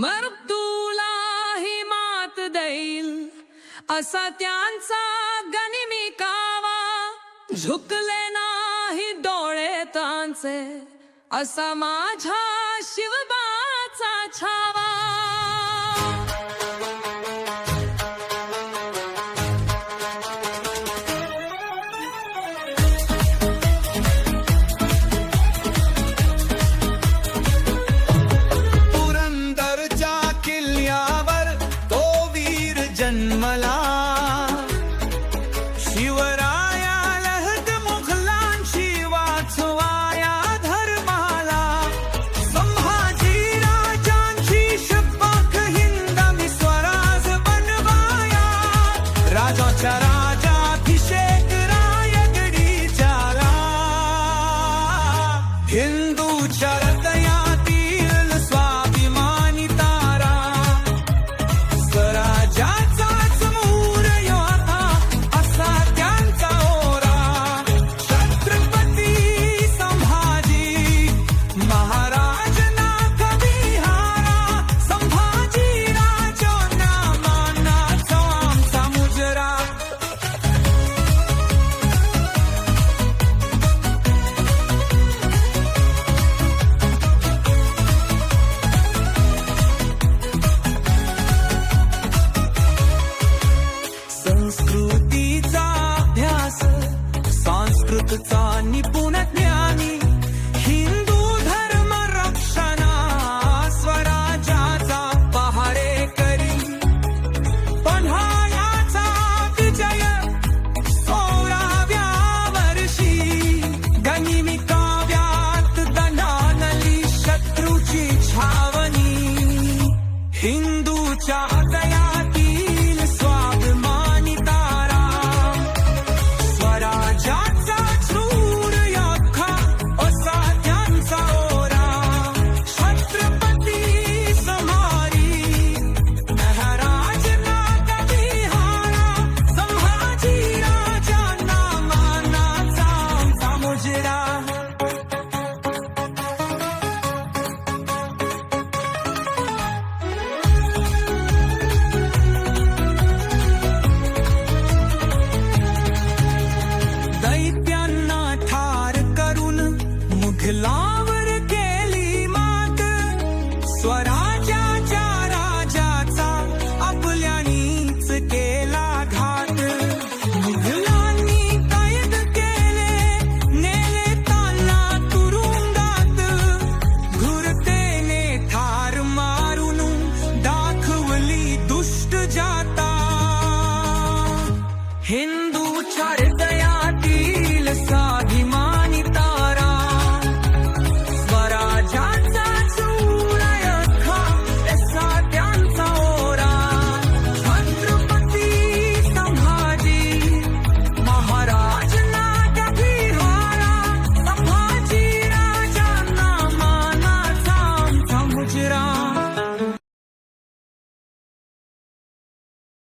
मृत्यूलाही मात देईल असा त्यांचा गनिमी कावा झुकले नाही डोळे त्यांचे असा माझ्या शिवबा पन्हाळ्याचा विजय सोळाव्या वर्षी गनिमी काव्यात दनानली शत्रूची छावणी. हिंग belong